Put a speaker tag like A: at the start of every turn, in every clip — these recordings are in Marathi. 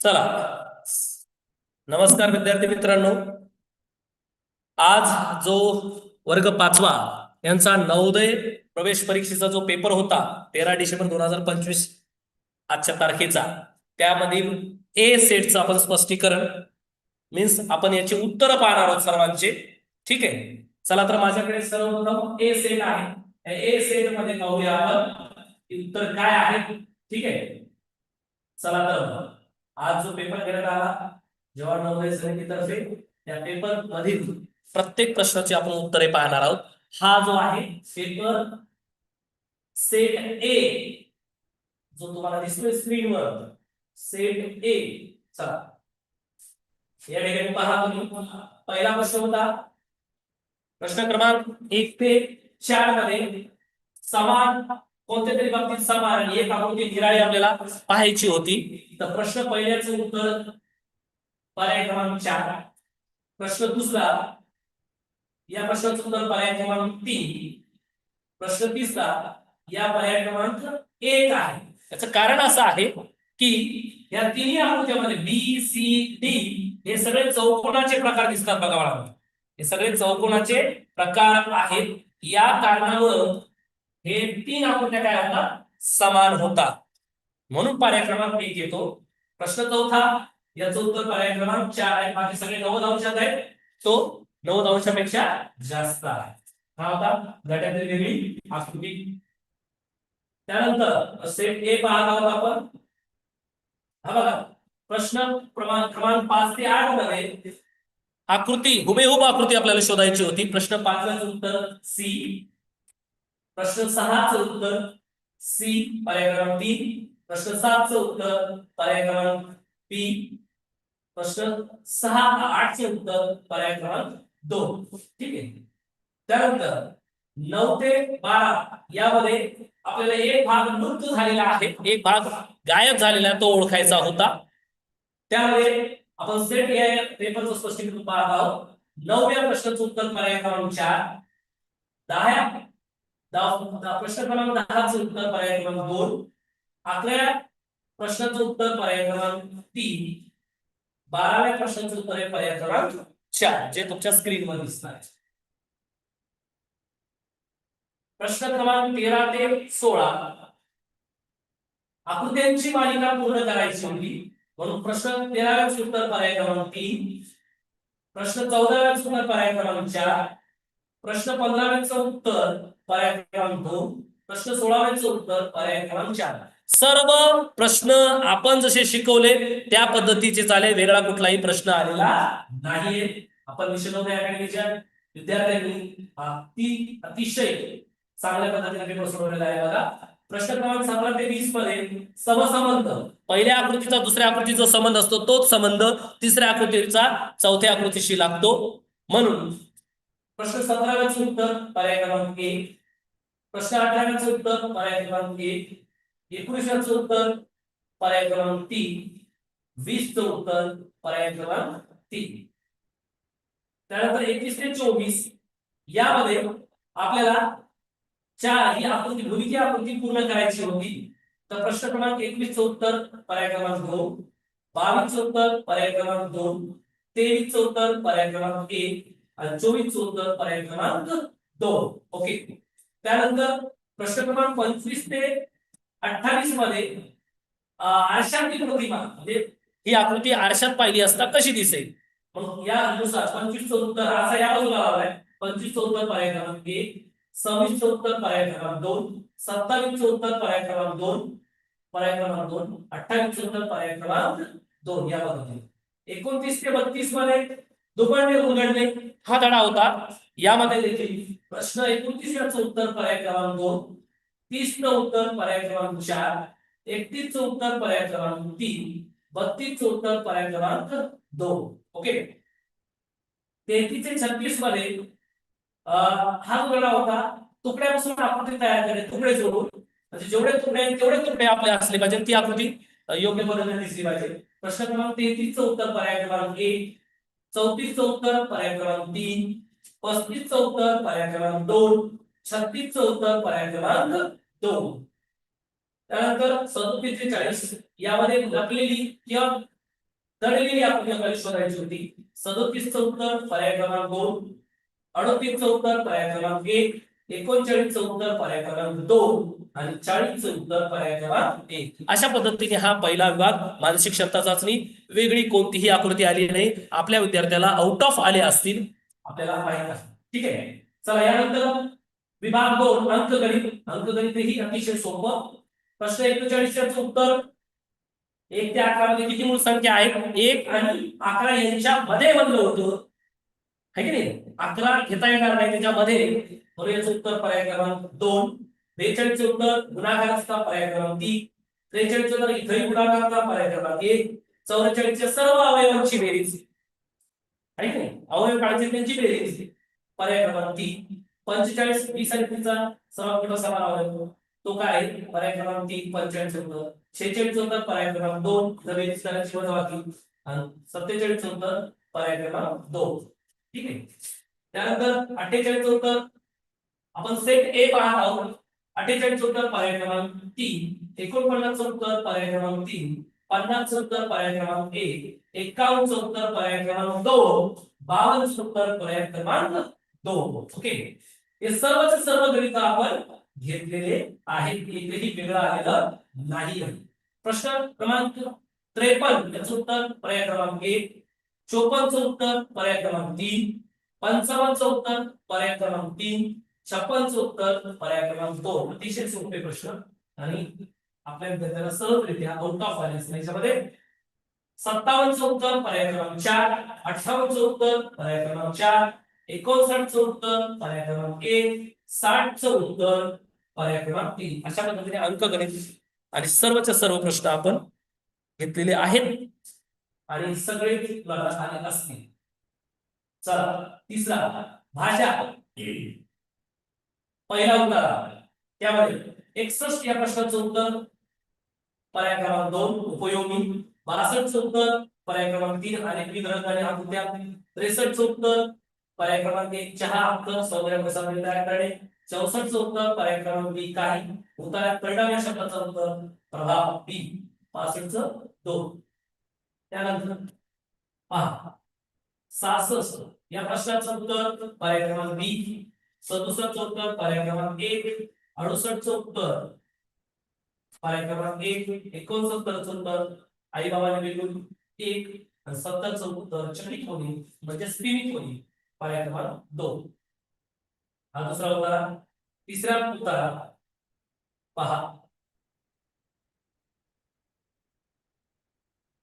A: चला. नमस्कार विद्यार्थी मित्रांनो. आज जो वर्ग पाचवा यांचा नवोदय प्रवेश परीक्षेचा जो पेपर होता तेरा डिसेंबर दोन हजार पंचवीस आजच्या तारखेचा त्यामधील ए सेटचं आपण स्पष्टीकरण मीन्स आपण याची उत्तरं पाहणार आहोत सर्वांचे. ठीक आहे? चला तर माझ्याकडे सर्वप्रथम ए सेट आहे. ए सेटमध्ये पाहूया आपण उत्तर काय आहे. ठीक आहे? चला तर आज जो पेपर घेण्यात आला जवाहर नवोदय समितीतर्फे त्या पेपर मधील प्रत्येक प्रश्नाची आपण उत्तरे पाहणार आहोत. हा जो आहे पेपर सेट ए जो तुम्हाला दिसतोय स्क्रीनवर सेट ए चला. या ठिकाणी पहा तुम्ही. पहिला प्रश्न होता प्रश्न क्रमांक एक ते चारमध्ये समान कोणत्या तरी बाबतीत समान एक आकृती निराळी आपल्याला पाहायची होती. तर प्रश्न पहिल्याचं उत्तर पर्याय क्रमांक चार. प्रश्न दुसरा या प्रश्नाचं उत्तर पर्याय क्रमांक तीन. प्रश्न तिसरा या पर्याय क्रमांक एक आहे. याचं कारण असं आहे की या तिन्ही आकृत्यामध्ये बी सी डी हे सगळे चौकोनाचे प्रकार दिसतात बघा मला. हे सगळे चौकोनाचे प्रकार आहेत. या कारणावर हे तीन आकृत्या काय होतात समान होतात. म्हणून पर्याय क्रमांक एक येतो. प्रश्न चौथा याचं उत्तर पर्याय क्रमांक चार आहे. बाकी सगळे नव्वद अंशात आहेत. तो नव्वद अंशापेक्षा जास्त आहे. हा होता. गटातील वेगळी आकृती. त्यानंतर सेट ए पाहत आहोत आपण. हा बघा. प्रश्न क्रमांक क्रमांक पाच ते आठमध्ये आकृती हुबेहुब आकृती आपल्याला शोधायची होती. प्रश्न पाचचं उत्तर सी प्रश्न सहाचं उत्तर सी पर्याय क्रमांक तीन प्रश्न सातचं उत्तर पर्याय क्रमांक पी प्रश्न सहा आठचे उत्तर पर्याय क्रमांक दोन. ठीक आहे? त्यानंतर नऊ ते बारा यामध्ये आपल्याला एक भाग लुप्त झालेला आहे. एक भाग गायब झालेला आहे, तो ओळखायचा होता. त्यामध्ये आपण सेट या पेपरचं स्पष्टीकरण पाहत आहोत. नवव्या प्रश्नाचं उत्तर पर्याय क्रमांक चार. दहा दहा- दहा- प्रश्न क्रमांक दहाचं उत्तर पर्याय क्रमांक दोन. अकराव्या प्रश्नाचं उत्तर पर्याय क्रमांक तीन. बाराव्या प्रश्नाचं उत्तर आहे पर्याय क्रमांक चार जे तुमच्या स्क्रीनवर दिसणार आहे. प्रश्न क्रमांक तेरा ते सोळा. आकृत्यांची मालिका पूर्ण करायची होती. म्हणून प्रश्न तेराव्याचं उत्तर पर्याय क्रमांक तीन. प्रश्न चौदाव्या उत्तर पर्याय क्रमांक चार. प्रश्न पंधराव्याचं उत्तर पर्याय क्रमांक दोन प्रश्न सोळाव्याचं उत्तर पर्याय क्रमांक चार सर्व प्रश्न आपण जसे शिकवले त्या पद्धतीचे चाले वेगळा कुठलाही प्रश्न आलेला नाहीये. आपण विश्वनोदय अकॅडमीच्या विद्यार्थ्यांनी अति अतिशय चांगल्या पद्धतीने पेपर सोडवलेला आहे बघा. प्रश्न क्रमांक सतरा ते वीसमध्ये समसंबंध. पहिल्या आकृतीचा दुसऱ्या आकृतीचा संबंध असतो तोच संबंध तिसऱ्या आकृतीचा चौथ्या आकृतीशी लागतो. म्हणून प्रश्न सतराव्याचं उत्तर पर्याय क्रमांक एक. प्रश्न अठराव्याचं उत्तर पर्याय क्रमांक एक. एकोणीसाचं उत्तर पर्याय क्रमांक तीन. वीसचं उत्तर पर्याय क्रमांक तीन. त्यानंतर एकवीस ते चोवीस यामध्ये आपल्याला चार ही आकृती भूमिती आकृती पूर्ण करायची होती. तर प्रश्न क्रमांक एकवीसचं उत्तर पर्याय क्रमांक दोन. बावीसचं उत्तर पर्याय क्रमांक दोन. तेवीसचं उत्तर पर्याय क्रमांक एक. आणि चोवीसचं उत्तर पर्याय क्रमांक दोन. ओके त्यानंतर प्रश्न क्रमांक पंचवीस ते अठ्ठावीसमध्ये अं, आरशातील प्रतिमा? म्हणजे ही आकृती आरशात पाहिली असता कशी दिसेल? मग यानुसार पंचवीस उत्तर असा या बाजूला लावलाय. पंचवीस उत्तर पर्याय क्रमांक एक सव्वीस उत्तर पर्याय क्रमांक दोन सत्तावीस उत्तर पर्याय क्रमांक दोन पर्याय क्रमांक दोन अठ्ठावीस उत्तर पर्याय क्रमांक दोन या पद्धतीने एकोणतीस ते बत्तीसमध्ये दुपंडे उलगडणे हा धडा होता. यामध्ये देखील प्रश्न एकोणतीस याचं उत्तर पर्याय क्रमांक दोन च उत्तर पर्याय क्रमांक चार एकतीसचं उत्तर पर्याय क्रमांक तीन च उत्तर पर्याय क्रमांक दोन. ओके? तेहतीस ते छत्तीसमध्ये हा जो धडा होता तुकड्यापासून आकृती तयार करणे तुकडे जोडून. म्हणजे जेवढे तुकडे तेवढे तुकडे आपले असले पाहिजे ती आकृती योग्य पद्धतीने दिसली पाहिजे. प्रश्न क्रमांक तेहतीसचं उत्तर पर्याय क्रमांक एक चौतीसचं उत्तर पर्याय क्रमांक तीन पस्तीसचं उत्तर पर्याय क्रमांक दोन छत्तीसचं उत्तर पर्याय क्रमांक दोन. त्यानंतर सदोतीस ते चाळीस यामध्ये लपलेली किंवा दडलेली आपल्याला शोधायची होती. सदोतीसचं उत्तर पर्याय क्रमांक दोन अडतीसचं उत्तर पर्याय क्रमांक एक एकोणचाळीसचं उत्तर पर्याय क्रमांक म्हणजे दोन आणि चाळीसचं उत्तर पर्याय क्रमांक एक. अशा पद्धतीने हा पहिला विभाग मानसिक क्षमता चाचणी वेगळी कोणतीही आकृती आली नाही. आपल्या विद्यार्थ्याला आउट ऑफ आले असतील आपल्याला माहीत ठीक आहे? चला यानंतर विभाग दोन अंकगणित. अंकगणित ही अतिशय सोपं. प्रश्न एकोणचाळीसच्या उत्तर. एक ते अकरा मध्ये किती मूळ संख्या आहेत? एक आणि अकरा यांच्या मध्ये बनलं होतं. है की नाही? अकरा घेता येणार नाही त्याच्यामध्ये. म्हणून याचं उत्तर पर्याय क्रमांक दोन. बेचाळीसचे उत्तर गुणाकाराचा पर्याय क्रमांक तीन. त्रेचाळीसचे उत्तर इथंही गुणाकाराचा पर्याय क्रमांक एक. चौवेचाळीसच्या सर्व अवयवांची बेरीज. आहे नाही? अवयव काढायचे त्यांची बेरीज. पर्याय क्रमांक तीन. पंचेचाळीस वीस आणि तीनचा सर्वात मोठा समान अवयव तो काय आहे? पर्याय क्रमांक तीन पंचेचाळीस उत्तर. शेहेचाळीस उत्तर पर्याय क्रमांक दोन. जर बेरीज करायची वजाबाकी आणि सत्तेचाळीस उत्तर पर्याय क्रमांक दोन. ठीक आहे? त्यानंतर अठ्ठेचाळीस उत्तर आपण सेट ए पाहत आहोत. अठ्ठेचाळीस उत्तर पर्याय क्रमांक तीन एकोणपन्नास उत्तर पर्याय क्रमांक तीन पन्नास उत्तर पर्याय क्रमांक एक एकावन्न उत्तर पर्याय क्रमांक दोन बावन्न उत्तर पर्याय क्रमांक दोन. ओके हे सर्वच सर्व गणित आपण घेतलेले आहेत. एकही वेगळं आलेलं नाही प्रश्न क्रमांक त्रेपन्न याचं उत्तर पर्याय क्रमांक एक चोपन्नचं उत्तर पर्याय क्रमांक तीन पंचावन्नचं उत्तर पर्याय क्रमांक तीन छप्पनचं उत्तर पर्याय क्रमांक दोन अतिशय सोपे प्रश्न. आणि आपल्या विद्यार्थ्याला सहजरित्या आउट ऑफ आले याच्यामध्ये सत्तावन्नचं उत्तर पर्याय क्रमांक चार अठ्ठावन्नचं उत्तर पर्याय क्रमांक चार एकोणसाठचं उत्तर पर्याय क्रमांक एक साठचं उत्तर पर्याय क्रमांक तीन. अशा पद्धतीने अंकगणित आणि सर्वच्या सर्व प्रश्न आपण घेतलेले आहेत. आणि सगळे आले असतील. चला तिसरा भाषा पहिला उतारा त्यामध्ये एकसष्ट या प्रश्नाचं उत्तर पर्याय क्रमांक दोन उपयोगी. बासष्टचं उत्तर पर्याय क्रमांक तीन आणि विविध रंगाने आकृत्या त्रेसष्टचं उत्तर पर्याय क्रमांक एक चहा हक्क सौंदर्य प्रसारण तयार करणे. चौसष्टचं उत्तर पर्याय क्रमांक बी काही. उतार्यात परिणाम या शब्दाचं उत्तर प्रभाव बी. पासष्टचं दोन. त्यानंतर पहा. सहासष्ट. या प्रश्नाचं उत्तर पर्याय क्रमांक बी. सदुसष्ट चौतर पर्याय क्रमांक एक अडुसष्ट चौतर पर्याय क्रमांक एक एकोणसत्तर चौतर आई बाबाने मिळून एक आणि चौतर उत्तर चक्री म्हणजे स्पिरिट होणी पर्याय क्रमांक दोन. हा दुसरा उतारा. तिसरा उतारा. पहा.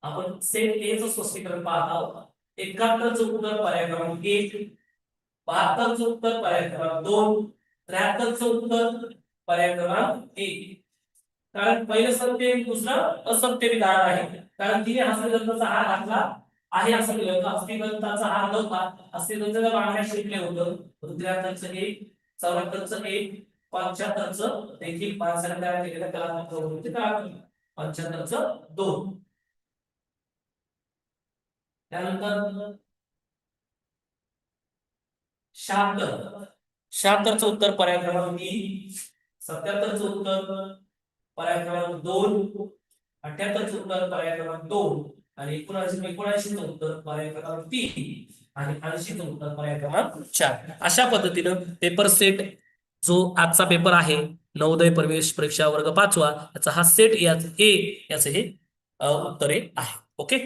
A: आपण सेट ए स्पष्टीकरण पाहत आहोत. एकाहत्तर उत्तर पर्याय क्रमांक एक बहात्तरचं उत्तर पर्याय क्रमांक दोन त्र्याहत्तरचं उत्तर पर्याय क्रमांक एक. कारण पहिलं सत्य दुसरं असत्य विधान आहे. कारण तिने हस्तग्रंथाचा हार घातला आहे असं केलं होतं हस्तिग्रंथाचा हार नव्हता. हस्तिग्रंथाच्या मागण्या शिकले होतं. त्र्याहत्तरचं एक चौऱ्याहत्तरचं एक पंच्याहत्तरचं देखील माणसाने तयार केलेल्या कलात्मक कलात्मक पंच्याहत्तरचं दोन. त्यानंतर शहात्तर शहात्तरचं उत्तर पर्याय क्रमांक तीन सत्याहत्तरचं उत्तर पर्याय क्रमांक दोन अठ्याहत्तरचं उत्तर पर्याय क्रमांक दोन आणि एकोणऐंशी एकोणऐंशीचं उत्तर पर्याय क्रमांक तीन आणि ऐंशीचं उत्तर पर्याय क्रमांक चार. अशा पद्धतीनं पेपर सेट जो आजचा पेपर आहे नवोदय प्रवेश परीक्षा वर्ग पाचवा याचा हा सेट याच ए याचं हे उत्तरे आहे ओके